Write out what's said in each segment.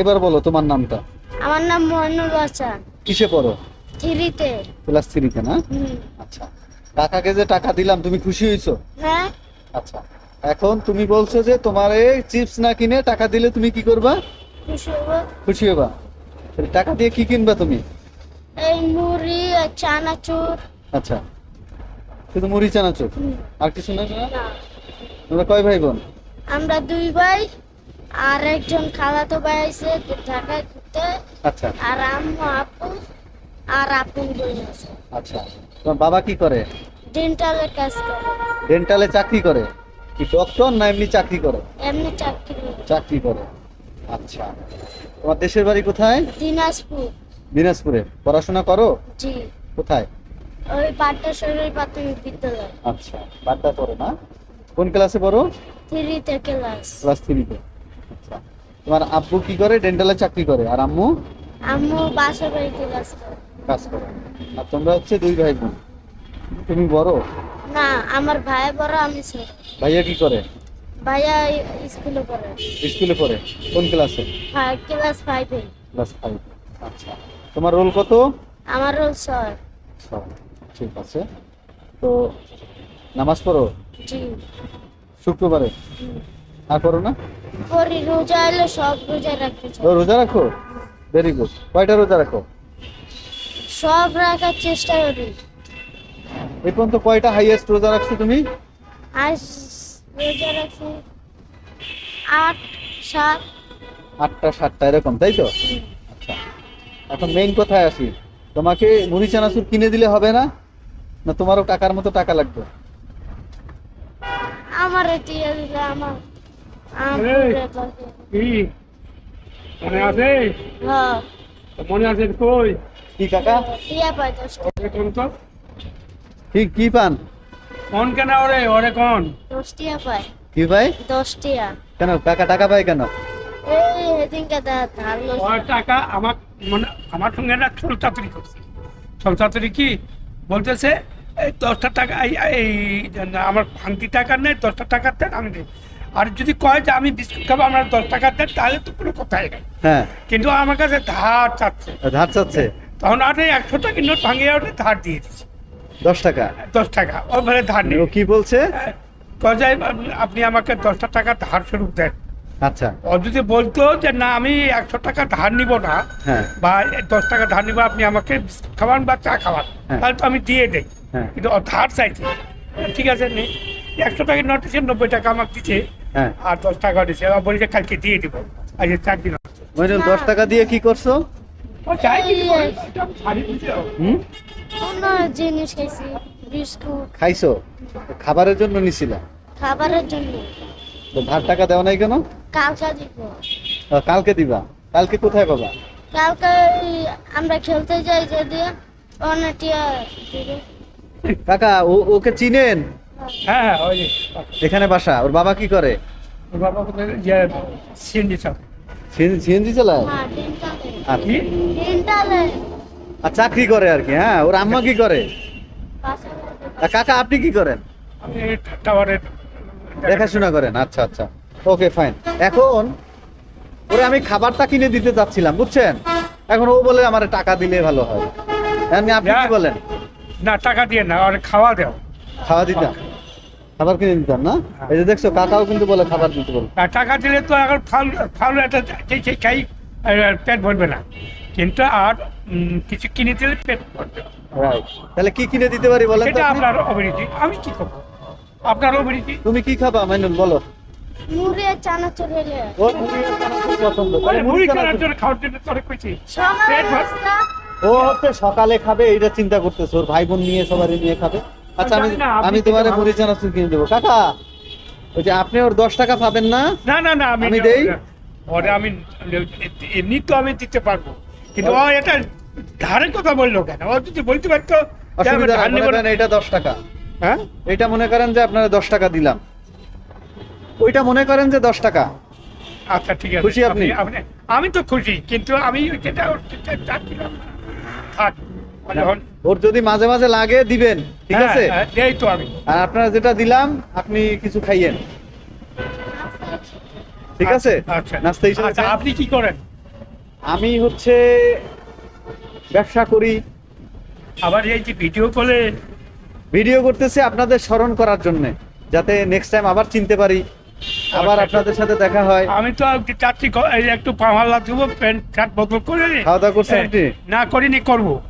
এবার বলো তোমার নামটা? আমার নাম মইনুল হাসান। কিসে পড়ো? থ্রিতে। ক্লাস থ্রিতে না? আচ্ছা। কাকাকে যে টাকা দিলাম তুমি খুশি হয়েছো হ্যাঁ। আচ্ছা। এখন তুমি বলছো যে তোমার এই চিপস না কিনে টাকা দিলে তুমি কি করবা? খুশি হব। খুশি হবা। তাহলে টাকা দিয়ে কি কিনবা তুমি? এই মুড়ি আর চানাচুর। আচ্ছা। শুধু মুড়ি চানাচুর? আর কিছু না না। তোমরা কয় ভাই বোন? আমরা দুই ভাই। আর একজন খালাতো ভাই আছে ঢাকায় ঘুরতে। আচ্ছা। আর আম্মু আপু আর আপন বোন আছে। আচ্ছা। তোমার বাবা কি করে? ডেন্টালের কাজ করে। ডেন্টালে চাকরি করে? কি ডক্টর না এমনি চাকরি করে? এমনি চাকরি চাকরি করে। আচ্ছা। তোমার দেশের বাড়ি কোথায়? দিনাজপুর। দিনাজপুরে। পড়াশোনা করো? জি। কোথায়? ওই পাট্টাশ্বরের প্রাথমিক বিদ্যালয়। আচ্ছা। বাড্ডা পড়ো না। কোন ক্লাসে পড়ো? থ্রিতে ক্লাস। ক্লাস থ্রিতে। তোমার আব্বু কি করে? ডেন্টালে চাকরি করে। আর আম্মু? আম্মু বাসা বাড়িতে কাজ করে কাজ করে। আর তোমরা হচ্ছে দুই ভাই বোন তুমি বড়? না আমার ভাই বড় আমি ছোট। ভাইয়া কি করে? ভাইয়া স্কুলে পড়ে। স্কুলে পড়ে। কোন ক্লাসে five class five class five আচ্ছা। তোমার রোল কত? আমার রোল ছয়। ছয়। ঠিক আছে। তো নামাজ পড়ো? জি। শুক্রবারে? করো না? রোজা এলে সব রোজা রাখতে চাই। রোজা রাখো? ভেরি গুড কয়টা রোজা রাখো? সব রাখার চেষ্টা করি। এই পর্যন্ত কয়টা হাইয়েস্ট রোজা রাখছো তুমি? আজ রোজা রাখছি আট সাত। আটটা সাতটা এরকম তাই তো? আচ্ছা। এখন মেইন কথায় আসি। তোমাকে মুড়ি চানাচুর কিনে দিলে হবে না? না তোমারও টাকার মতো টাকা লাগবে? আমার দিয়ে দিলে আমার কি? মনে আছে? হ্যাঁ। মনে আছে কই? কি কাকা? দিয়া পাই দশ টাকা কোন তো? কি কি পান? কোন কেন ওরে? ওরে কোন? কি ভাই? দশ টিয়া কেন কাকা টাকা পায় কেন? টাকা আমার মানে আমার সঙ্গে না করছে। কি? বলতেছে এই দশটা টাকা এই আমার ভাঙতি টাকা নেই দশটা টাকা দেন আমি দিই আর যদি কয় যে আমি বিস্কুট খাব আমার দশ টাকা দেন তাহলে তো কোনো কথাই নেই। হ্যাঁ। কিন্তু আমার কাছে ধার চাচ্ছে। ধার চাচ্ছে? তখন আর একশো টাকা নোট ভাঙিয়ে ওঠে ধার দিয়ে দিচ্ছে। দশ টাকা? দশ টাকা ও মানে ধার নেই। ও কি বলছে? কজায় আপনি আমাকে দশটা টাকা ধার স্বরূপ দেন। আচ্ছা। ও যদি বলতো যে না আমি একশো টাকা ধার নিব না হ্যাঁ। বা দশ টাকা ধার নিব আপনি আমাকে বিস্কুট খাওয়ান বা চা খাওয়ান হ্যাঁ। তাহলে তো আমি দিয়ে দেই। হ্যাঁ। কিন্তু ধার চাইছে। ঠিক আছে নেই একশো টাকা নোট দিচ্ছে নব্বই টাকা আমাকে দিচ্ছে। আর দশ টাকা দিচ্ছে ও বলছে কালকে দিয়ে দিব। আজ চার দিন আছে। দশ টাকা দিয়ে কি করছ? ও চাই কি। হুম? অন্য জিনিস খাইছি বিস্কুট। খাইছো? খাবারের জন্য নিছিলা? খাবারের জন্য। তো ধার টাকা দেওয়া নাই কেন? কালকা দিব। কালকে দিবা? কালকে কোথায় পাবা? কালকে আমরা খেলতে যাই যদি। কাকা ও ওকে চিনেন? হ্যাঁ হ্যাঁ ওই এখানে বাসা ওর বাবা কি করে? ওর বাবা কোথায় যে সিএনজি চাপ সিএনজি চালায়? হ্যাঁ আর কি আর চাকরি করে আর কি হ্যাঁ ওর আম্মা কি করে? আর কাকা আপনি কি করেন? টাওয়ারের দেখাশোনা করেন আচ্ছা আচ্ছা। Okay fine. এখন ওরে আমি খাবারটা কিনে দিতে চাচ্ছিলাম বুঝছেন? এখন ও বলে আমার টাকা দিলে ভালো হয়। এমনি আপনি কি বলেন? না টাকা দিয়ে না আর খাওয়া দেও। খাওয়া দিতাম খাবার কিনে দিতাম না? এই যে দেখছ কাকাও কিন্তু বলে খাবার দিতে বলে টাকা দিলে তো এখন ফাউল ফাউল একটা খাই আর পেট ভরবে না। কিন্তু আর কিছু কিনে দিলে পেট ভরবে। রাইট তাহলে কি কিনে দিতে পারি বলেন সেটা আপনার অভিরুচি। আমি কি করব? আপনার অভিরুচি? তুমি কি খাবা? মাইনুল বলো। মুড়ি আর চানাচুর হলে ওর মুড়ি আর চানাচুর পছন্দ। মুড়ি চানাচুর- জন্য খাওয়ার জন্য তোরে কইছি পেট ভর- নাস্তা, ও হচ্ছে সকালে খাবে এইটা চিন্তা করতেছে। ওর ভাই বোন নিয়ে সবারই নিয়ে খাবে। আচ্ছা আমি আমি তোমার মুড়ি চানাচুর কিনে দেবো কাকা ওই যে আপনি ওর দশ টাকা পাবেন না না না না আমি দেই? ওরে আমি এমনি তো আমি দিতে পারব কিন্তু ও এটা ধারের কথা বলল কেন ও যদি বলতে পারতো মনে এটা দশ টাকা হ্যাঁ এটা মনে করেন যে আপনারা দশ টাকা দিলাম ওইটা মনে করেন যে দশ টাকা আচ্ছা ঠিক আছে খুশি আপনি? আপনি আমি তো খুশি কিন্তু আমি যেটা চাচ্ছিলাম থাক ওর যদি মাঝে মাঝে লাগে দিবেন। ঠিক হ্যাঁ, আছে? হ্যাঁ, তো আমি। আর আপনারা যেটা দিলাম আপনি কিছু খাইয়েন। ঠিক আছে? আচ্ছা। নাস্তা হিসেবে আচ্ছা আপনি কি করেন? আমি হচ্ছে ব্যবসা করি। আবার এই যে ভিডিও কলে ভিডিও করতেছি আপনাদের স্মরণ করার জন্য যাতে নেক্সট টাইম আবার চিনতে পারি। আবার আচ্ছা। আপনাদের সাথে দেখা হয়। আমি তো চাচ্ছি এই একটু পাহাল্লা দেবো প্যান্ট শার্ট বদল করে খাওয়া দাওয়া করছেন না করিনি করব। আচ্ছা।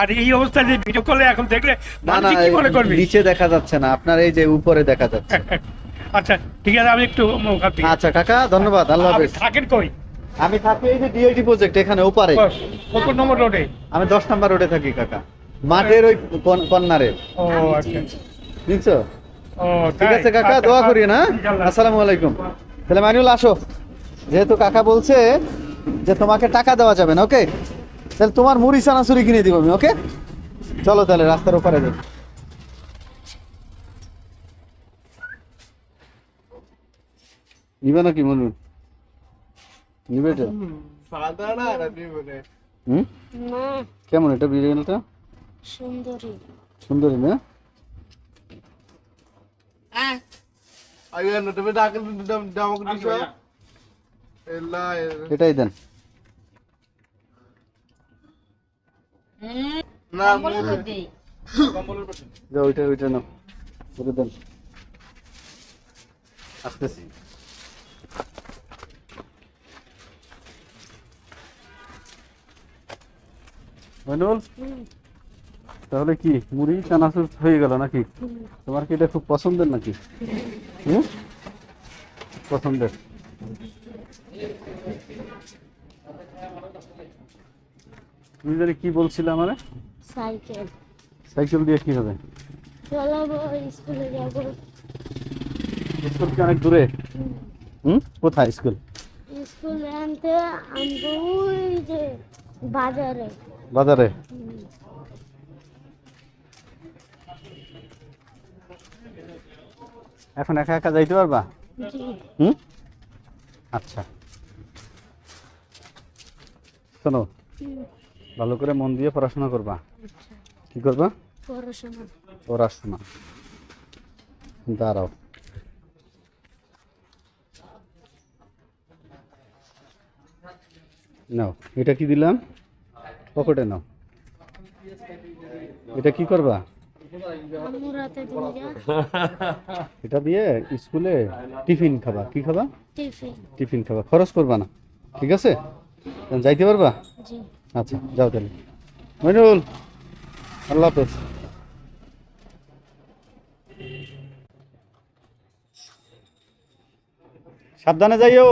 আর এই অবস্থায় যে ভিডিও কলে এখন দেখলে মানুষ কি মনে করবি? নিচে দেখা যাচ্ছে না আপনার এই যে উপরে দেখা যাচ্ছে। আচ্ছা ঠিক আছে আমি একটু আচ্ছা কাকা ধন্যবাদ আল্লাহ হাফেজ। থাকেন কই? আমি থাকি এই যে প্রজেক্ট এখানে ওপারে। কত নম্বর রোডে আমি দশ নাম্বার রোডে থাকি কাকা। মাঠের ওই কর্নারে ও আচ্ছা। বুঝছ ও ঠিক আছে কাকা আচ্ছা, দোয়া করি না আসসালামু আলাইকুম। তাহলে মানিউল আসো। যেহেতু কাকা বলছে যে তোমাকে টাকা দেওয়া যাবে না ওকে? তাহলে তোমার মুড়ি চানাচুরি কিনে দিব আমি ওকে চলো তাহলে রাস্তার ওপারে যাই। নিবে নাকি মনুল নিবে এটা? কেমন এটা বিরিয়ানিটা? সুন্দরী। সুন্দরী না? এটাই দেন। যাও ওইটা ওইটা নাও। ওটা দেন। আসতেছি। তাহলে কি মুড়ি চানাচুর হয়ে গেল নাকি? তোমার কি এটা খুব পছন্দের নাকি? হুম? পছন্দের। তুমি জানি কি বলছিলে আমারে সাইকেল। সাইকেল দিয়ে কি হবে চলাবো স্কুলে যাব। স্কুল কি অনেক দূরে? হুম। কোথায় স্কুল? স্কুল আনতে আনব ওই যে বাজারে। বাজারে? এখন একা একা যাইতে পারবা? হুম? আচ্ছা। শোনো। ভালো করে মন দিয়ে পড়াশোনা করবা। আচ্ছা। কি করবা? পড়াশোনা। পড়াশোনা। দাঁড়াও। নাও এটা কি দিলাম? পকেটে নাও। এটা কি করবা? এটা দিয়ে স্কুলে টিফিন খাবা। কি খাবা? টিফিন। টিফিন খাবা। খরচ করবা না। ঠিক আছে? যাইতে পারবা? জি। আচ্ছা যাও তাহলে। মইনুল আল্লাহ হাফেজ। সাবধানে যাইও।